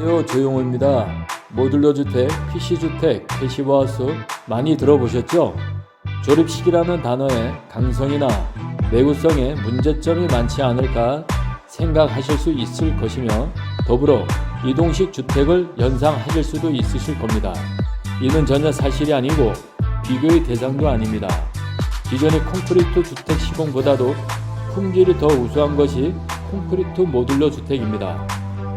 안녕하세요 조용호입니다. 모듈러 주택, PC 주택, 패시브하우스 많이 들어보셨죠? 조립식이라는 단어의 강성이나 내구성에 문제점이 많지 않을까 생각하실 수 있을 것이며 더불어 이동식 주택을 연상하실 수도 있으실 겁니다. 이는 전혀 사실이 아니고 비교의 대상도 아닙니다. 기존의 콘크리트 주택 시공보다도 품질이 더 우수한 것이 콘크리트 모듈러 주택입니다.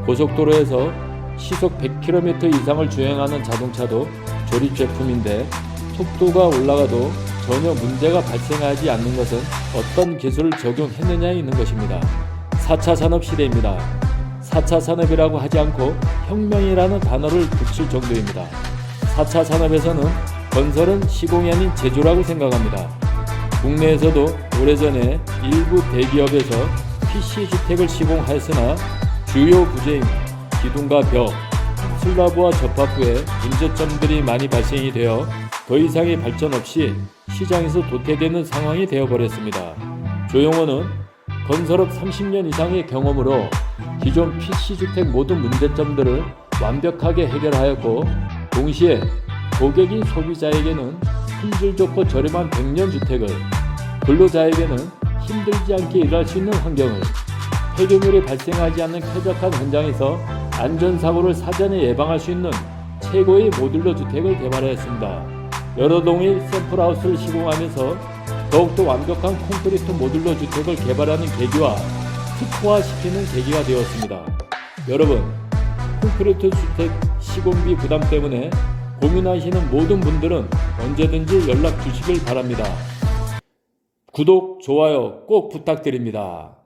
고속도로에서 시속 100km 이상을 주행하는 자동차도 조립 제품인데 속도가 올라가도 전혀 문제가 발생하지 않는 것은 어떤 기술을 적용했느냐에 있는 것입니다. 4차 산업 시대입니다. 4차 산업이라고 하지 않고 혁명이라는 단어를 붙일 정도입니다. 4차 산업에서는 건설은 시공이 아닌 제조라고 생각합니다. 국내에서도 오래전에 일부 대기업에서 PC 주택을 시공하였으나 주요 부재인, 기둥과 벽, 슬라브와 접합 후에 문제점들이 많이 발생이 되어 더 이상의 발전 없이 시장에서 도태되는 상황이 되어버렸습니다. 조용호는 건설업 30년 이상의 경험으로 기존 PC주택 모든 문제점들을 완벽하게 해결하였고 동시에 고객이 소비자에게는 품질 좋고 저렴한 100년 주택을 근로자에게는 힘들지 않게 일할 수 있는 환경을 폐기물이 발생하지 않는 쾌적한 현장에서 안전사고를 사전에 예방할 수 있는 최고의 모듈러 주택을 개발하였습니다. 여러 동의 샘플하우스를 시공하면서 더욱더 완벽한 콘크리트 모듈러 주택을 개발하는 계기와 특화시키는 계기가 되었습니다. 여러분, 콘크리트 주택 시공비 부담 때문에 고민하시는 모든 분들은 언제든지 연락 주시길 바랍니다. 구독, 좋아요 꼭 부탁드립니다.